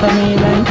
Kamilan.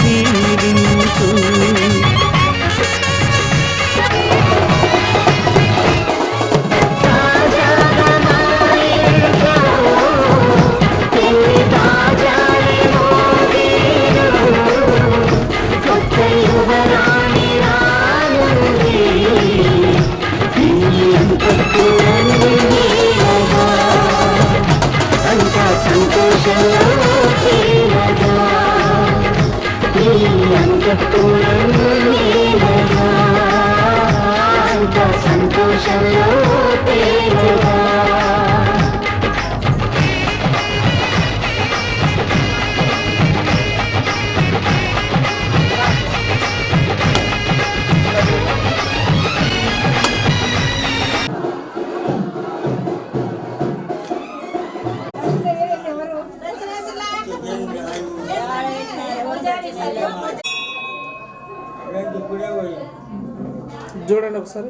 దీవించు చూడండి ఒకసారి.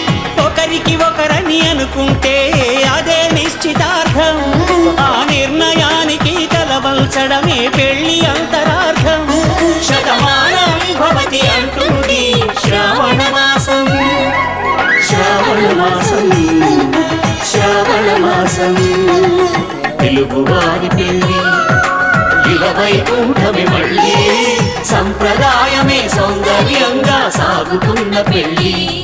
ఒకరికి ఒకరని అనుకుంటే అదే నిశ్చితార్థం. ఆ నిర్ణయానికి కలవల్చడమే పెళ్ళి అంతరార్థం. శతమానం భవతి అంటుంది శ్రావణ మాసం. శ్రావణ మాసం. శ్రావణ మాసం. తెలుగువారి పెళ్ళి. ఇలవైకుంఠమి మళ్ళీ సంప్రదాయమే సౌందర్యంగా సాగుతున్న పెళ్ళి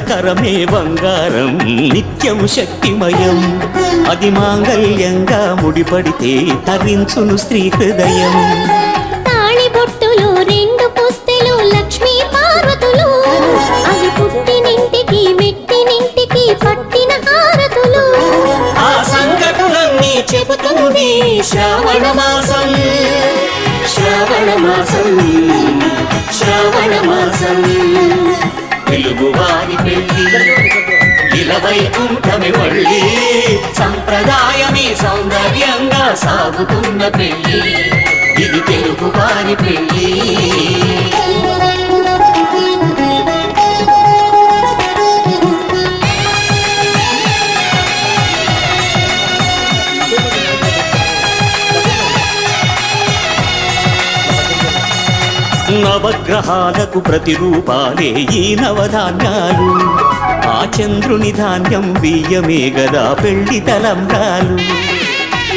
మంగళకరమే బంగారం నిత్యం శక్తిమయం. అది మాంగళ్యంగా ముడిపడితే తరించును స్త్రీ హృదయం. చెబుతుంది శ్రావణ మాసం. శ్రావణ మాసం శ్రావణ మాసం. తెలుగువారి పెళ్ళి ఇలవై కుంఠమి వళ్ళి సంప్రదాయమే సౌందర్యంగా సాగుతున్న పెళ్ళి. ఇది తెలుగువారి పెళ్ళి. నవగ్రహాలకు ప్రతిరూపాలే ఈ నవధాన్యాలు. ఆ చంద్రుని ధాన్యం బియ్యమే గదా పెళ్ళి తలంబ్రాలు.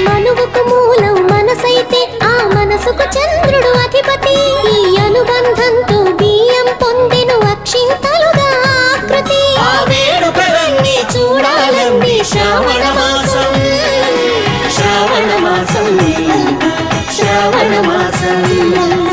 మనువుకు మూలం మనసైతే ఆ మనసుకు చంద్రుడు అధిపతి. ఈ అనుబంధంతో బియ్యం పొందెను అక్షింతలుగా ఆకృతి. ఆ వేడుకలన్నీ చూడాలన్నీ శ్రావణ మాసం. శ్రావణ మాసం. శ్రావణ మాసం.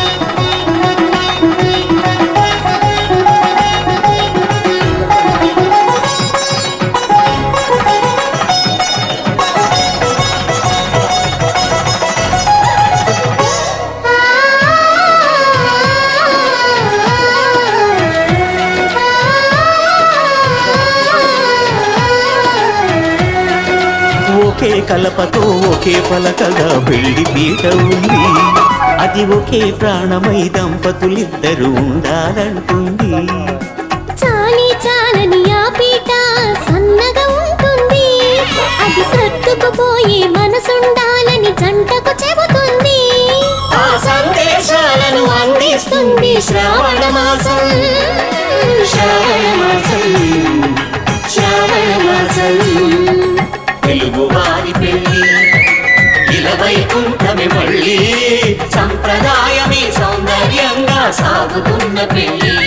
ఒకే కలపతో ఒకే పలకగా పెళ్ళి పీట ఉంది. అది ఒకే ప్రాణమై దంపతులిద్దరూ ఉండాలంటుంది. చాలి చాలని ఆ పీట సన్నగా ఉంటుంది. అది సర్దుకుపోయే మనసుండాలని జంటకు చెబుతుంది. ఆ సందేశాలను అందిస్తుంది శ్రావణ మాసం. వైకుంఠమే మళ్ళీ. సంప్రదాయమే సౌందర్యంగా సాగుతున్న పెళ్ళి